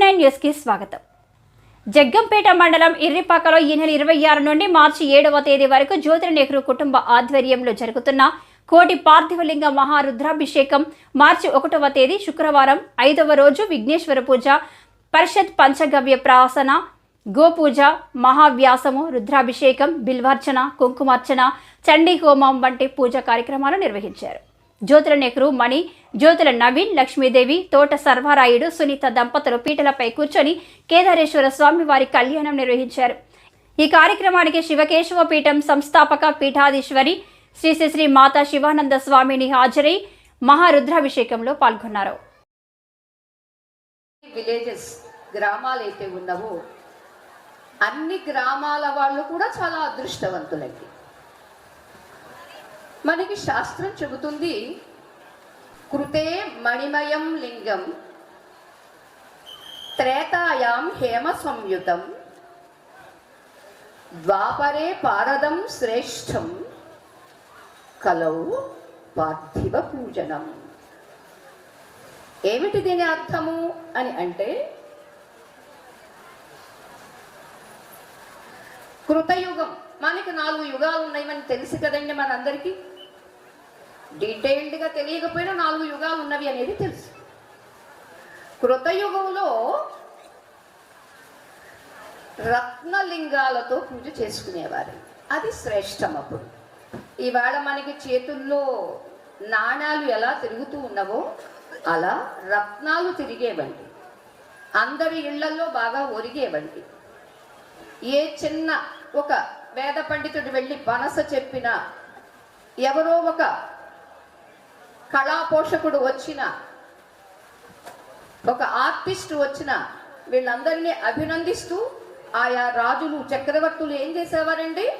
Nine న్యూస్కి స్వాగతం. జగ్గంపేట మండలం ఇర్రిపాకలో ఈ నెల ఇరవై ఆరు నుండి మార్చి ఏడవ తేదీ వరకు జ్యోతిర నెహ్రూ కుటుంబ ఆధ్వర్యంలో జరుగుతున్న కోటి పార్థివలింగ మహారుద్రాభిషేకం మార్చి ఒకటవ తేదీ శుక్రవారం ఐదవ రోజు విఘ్నేశ్వర పూజ పరిషత్ పంచగవ్య ప్రాసన గోపూజ మహావ్యాసము రుద్రాభిషేకం బిల్వార్చన కుంకుమార్చన చండీ హోమం వంటి పూజా కార్యక్రమాలు నిర్వహించారు. జ్యోతుల నెహ్రూ మణి జ్యోతుల నవీన్ లక్ష్మీదేవి తోట సర్వారాయుడు సునీత దంపతులు పీటలపై కూర్చొని కేదారేశ్వర స్వామి వారి కళ్యాణం నిర్వహించారు. ఈ కార్యక్రమానికి శివకేశవ పీఠం సంస్థాపక పీఠాధీశ్వరి శ్రీ శ్రీ శ్రీ మాతా శివానంద స్వామిని హాజరై మహారుద్రాభిషేకంలో పాల్గొన్నారు. విలేజెస్ గ్రామాలు అయితే ఉన్నావో అన్ని గ్రామాల వాళ్ళు కూడా చాలా అదృష్టవంతులండి మనకి శాస్త్రం చెబుతుంది కృతే మణిమయం లింగం త్రేతాయాం హేమ సంయుతం ద్వాపరే పారదం శ్రేష్టం కలౌ పార్థివ పూజనం. ఏమిటి దీని అర్థము అని అంటే కృతయుగం. మనకి నాలుగు యుగాలు ఉన్నాయి మనకి తెలుసు కదండి మనందరికీ. డీటెయిల్డ్గా తెలియకపోయినా నాలుగు యుగాలు ఉన్నవి అనేది తెలుసు. కృతయుగంలో రత్నలింగాలతో పూజ చేసుకునేవారు. అది శ్రేష్టం అప్పుడు. ఇవాళ మనకి చేతుల్లో నాణాలు ఎలా తిరుగుతూ ఉన్నవో అలా రత్నాలు తిరిగేవండి. అందరి ఇళ్ళలో బాగా ఒరిగేవండి. ఏ చిన్న ఒక వేద పండితుడు వెళ్ళి పనస చెప్పిన ఎవరో ఒక కళా పోషకుడు వచ్చిన ఒక ఆర్టిస్ట్ వచ్చిన వీళ్ళందరినీ అభినందిస్తూ ఆయా రాజులు చక్రవర్తులు ఏం చేసేవారండి?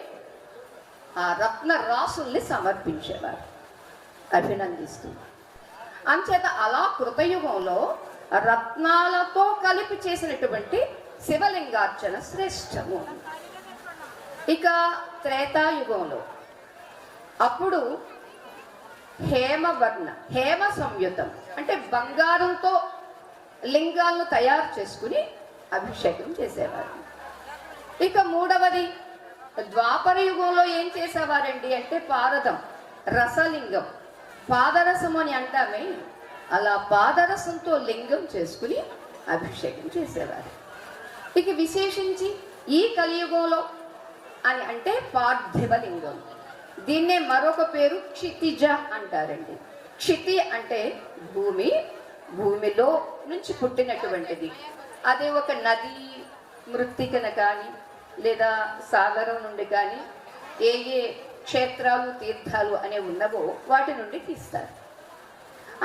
ఆ రత్న రాసుల్ని సమర్పించేవారు అభినందిస్తూ. అంచేత అలా కృతయుగంలో రత్నాలతో కలిపి చేసినటువంటి శివలింగార్చన శ్రేష్టము. ఇక త్రేతాయుగంలో అప్పుడు హేమవర్ణ హేమ సంయుతం అంటే బంగారంతో లింగాలను తయారు చేసుకుని అభిషేకం చేసేవారు. ఇక మూడవది ద్వాపర యుగంలో ఏం చేసేవారండి అంటే పారదం రసలింగం. పాదరసం అని అంటామే అలా పాదరసంతో లింగం చేసుకుని అభిషేకం చేసేవారు. ఇక విశేషించి ఈ కలియుగంలో అని అంటే పార్థివలింగం. దీన్నే మరొక పేరు క్షితిజ అంటారండి. క్షితి అంటే భూమి భూమిలో నుంచి పుట్టినటువంటిది. అదే ఒక నది మృత్తికన కానీ లేదా సాగరం నుండి కానీ ఏ ఏ క్షేత్రాలు తీర్థాలు అనే ఉన్నవో వాటి నుండి తీస్తారు.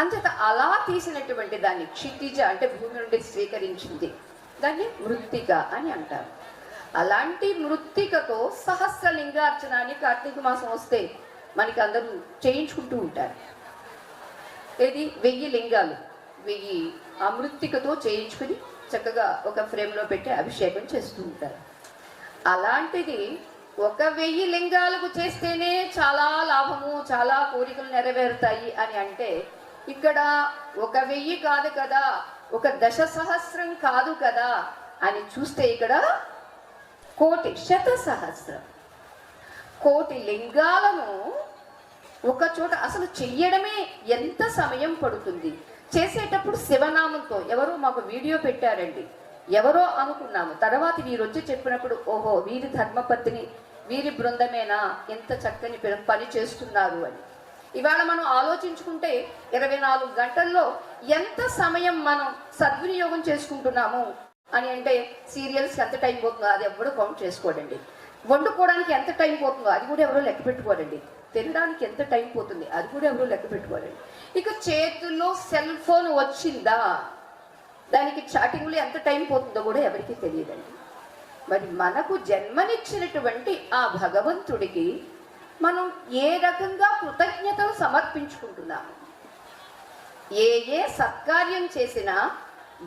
అంచేత అలా తీసినటువంటి దాన్ని క్షితిజ అంటే భూమి నుండి స్వీకరించింది. దాన్ని మృత్తిక అని అంటారు. అలాంటి మృత్తికతో సహస్ర అని కార్తీక మాసం వస్తే మనకి అందరూ చేయించుకుంటూ ఉంటారు. ఇది వెయ్యి లింగాలు. వెయ్యి ఆ మృత్తికతో చేయించుకుని చక్కగా ఒక ఫ్రేమ్లో పెట్టి అభిషేకం చేస్తూ ఉంటారు. అలాంటిది ఒక వెయ్యి లింగాలకు చేస్తేనే చాలా లాభము చాలా కోరికలు నెరవేరుతాయి అని అంటే ఇక్కడ ఒక వెయ్యి కాదు కదా ఒక దశ సహస్రం కాదు కదా అని చూస్తే ఇక్కడ కోటి శత సహస్రం కోటి లింగాలను ఒక చోట అసలు చెయ్యడమే ఎంత సమయం పడుతుంది? చేసేటప్పుడు శివనామంతో ఎవరో మాకు వీడియో పెట్టారండి. ఎవరో అనుకున్నాము. తర్వాత వీరు వచ్చి చెప్పినప్పుడు ఓహో వీరి ధర్మపత్ని వీరి బృందమేనా? ఎంత చక్కని పని- పని చేస్తున్నారు అని. ఇవాళ మనం ఆలోచించుకుంటే ఇరవై నాలుగు గంటల్లో ఎంత సమయం మనం సద్వినియోగం చేసుకుంటున్నాము? అని అంటే సీరియల్స్ ఎంత టైం పోతుందో అది ఎవరు కౌంట్ చేసుకోడండి. వండుకోవడానికి ఎంత టైం పోతుందో అది కూడా ఎవరో లెక్క పెట్టుకోరండి. తినడానికి ఎంత టైం పోతుంది అది కూడా ఎవరో లెక్క పెట్టుకోరండి. ఇక చేతుల్లో సెల్ ఫోన్ వచ్చిందా? దానికి చాటింగ్లో ఎంత టైం పోతుందో కూడా ఎవరికీ తెలియదండి. మరి మనకు జన్మనిచ్చినటువంటి ఆ భగవంతుడికి మనం ఏ రకంగా కృతజ్ఞతలు సమర్పించుకుంటున్నాము? ఏ ఏ సత్కార్యం చేసినా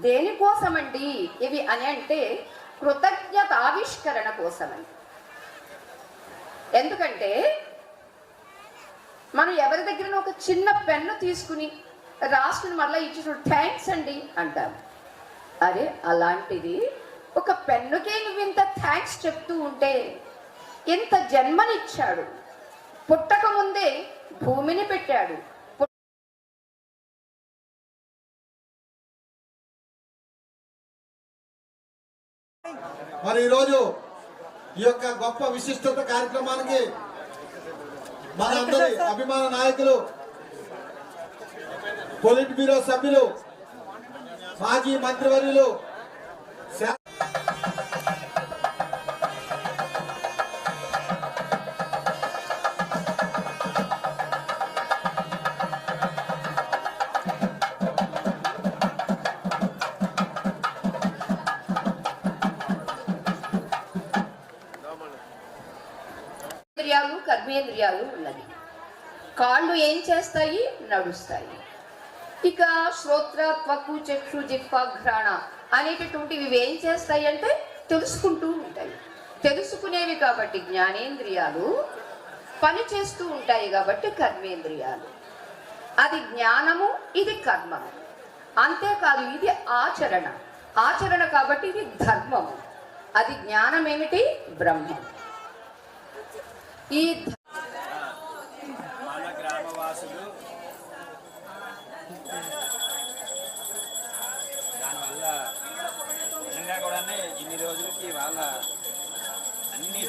దేనికోసమండి ఇవి అని అంటే కృతజ్ఞత ఆవిష్కరణ కోసమని. ఎందుకంటే మనం ఎవరి దగ్గర ఒక చిన్న పెన్ను తీసుకుని రాసుకుని మళ్ళీ ఇచ్చి థ్యాంక్స్ అండి అంటాం. అరే అలాంటిది ఒక పెన్నుకే నువ్వు ఇంత థ్యాంక్స్ చెప్తూ ఉంటే ఇంత జన్మనిచ్చాడు. పుట్టక ముందే భూమిని పెట్టాడు. మరి ఈరోజు ఈ యొక్క గొప్ప విశిష్టత కార్యక్రమానికి మన అందరి అభిమాన నాయకులు పొలిట్ బ్యూరో సభ్యులు మాజీ మంత్రివర్యులు కర్మేంద్రియాలు ఉన్నది కాళ్ళు ఏం చేస్తాయి? నడుస్తాయి. ఇక శ్రోత్ర త్వకు చక్షు జిప్ప ఘ్రాణ అనేటటువంటివి ఇవి ఏం చేస్తాయి అంటే తెలుసుకుంటూ ఉంటాయి. తెలుసుకునేవి కాబట్టి జ్ఞానేంద్రియాలు పని చేస్తూ ఉంటాయి కాబట్టి కర్మేంద్రియాలు. అది జ్ఞానము ఇది కర్మము. అంతేకాదు ఇది ఆచరణ. ఆచరణ కాబట్టి ఇది ధర్మము. అది జ్ఞానం ఏమిటి బ్రహ్మం ఈ ధ- గ్రామవాసులు. దానివల్ల నిజంగా కూడా ఇన్ని రోజులకి వాళ్ళ అన్ని